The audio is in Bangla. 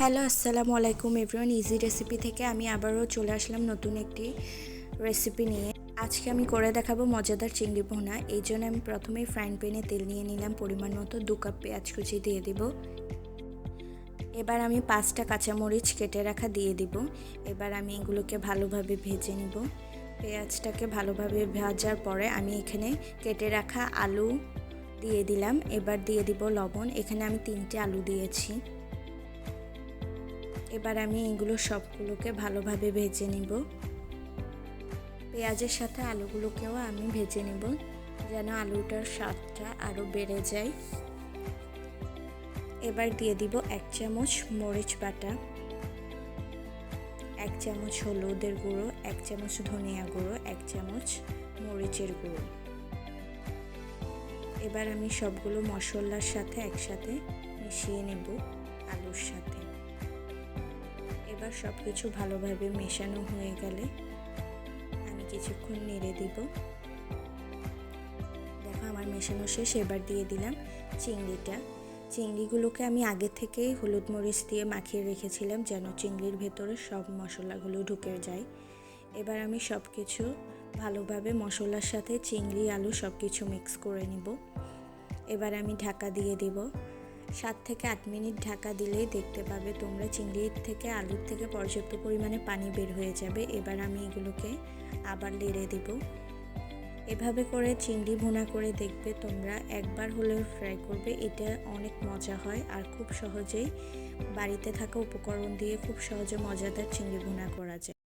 হ্যালো, আসসালামু আলাইকুম এভরিওয়ান ইজি রেসিপি থেকে আমি আবারও চলে আসলাম নতুন একটি রেসিপি নিয়ে। আজকে আমি করে দেখাবো মজাদার চিংড়ি ভোনা। এই জন্য আমি প্রথমেই ফ্রাইং প্যানে তেল নিয়ে নিলাম, পরিমাণ মতো দু কাপ পেঁয়াজ কুচি দিয়ে দিব। এবার আমি পাঁচটা কাঁচামরিচ কেটে রাখা দিয়ে দিব। এবার আমি এগুলোকে ভালোভাবে ভেজে নিব। পেঁয়াজটাকে ভালোভাবে ভাজার পরে আমি এখানে কেটে রাখা আলু দিয়ে দিলাম। এবার দিয়ে দিব লবণ। এখানে আমি তিনটে আলু দিয়েছি। এবার আমি এগুলো সবগুলোকে ভালোভাবে ভেজে নিব। পেঁয়াজের সাথে আলুগুলোকেও আমি ভেজে নিব, যেন আলুটার স্বাদটা আরও বেড়ে যায়। এবার দিয়ে দিব এক চামচ মরিচ বাটা, এক চামচ হলুদের গুঁড়ো, এক চামচ ধনিয়া গুঁড়ো, এক চামচ মরিচের গুঁড়ো। এবার আমি সবগুলো মশলার সাথে একসাথে মিশিয়ে নেব আলুর সাথে। এবার সব কিছু ভালোভাবে মেশানো হয়ে গেলে আমি কিছুক্ষণ নেড়ে দিব। দেখো আমার মেশানো শেষ, এবার দিয়ে দিলাম চিংড়িটা। চিংড়িগুলোকে আমি আগে থেকেই হলুদ মরিচ দিয়ে মাখিয়ে রেখেছিলাম যেন চিংড়ির ভেতরে সব মশলাগুলো ঢুকে যায়। এবার আমি সব কিছু ভালোভাবে মশলার সাথে চিংড়ি, আলু সব কিছু মিক্স করে নিব। এবার আমি ঢাকা দিয়ে দিব। সাত থেকে আট মিনিট ঢাকা দিলেই দেখতে পাবে তোমরা চিংড়ির থেকে আলুর থেকে পর্যাপ্ত পরিমাণে পানি বের হয়ে যাবে। এবার আমি এগুলোকে আবার লেড়ে দিব। এভাবে করে চিংড়ি ভুনা করে দেখবে তোমরা একবার হলেও ফ্রাই করবে। এটা অনেক মজা হয় আর খুব সহজেই বাড়িতে থাকা উপকরণ দিয়ে খুব সহজে মজাদার চিংড়ি ভুনা করা যায়।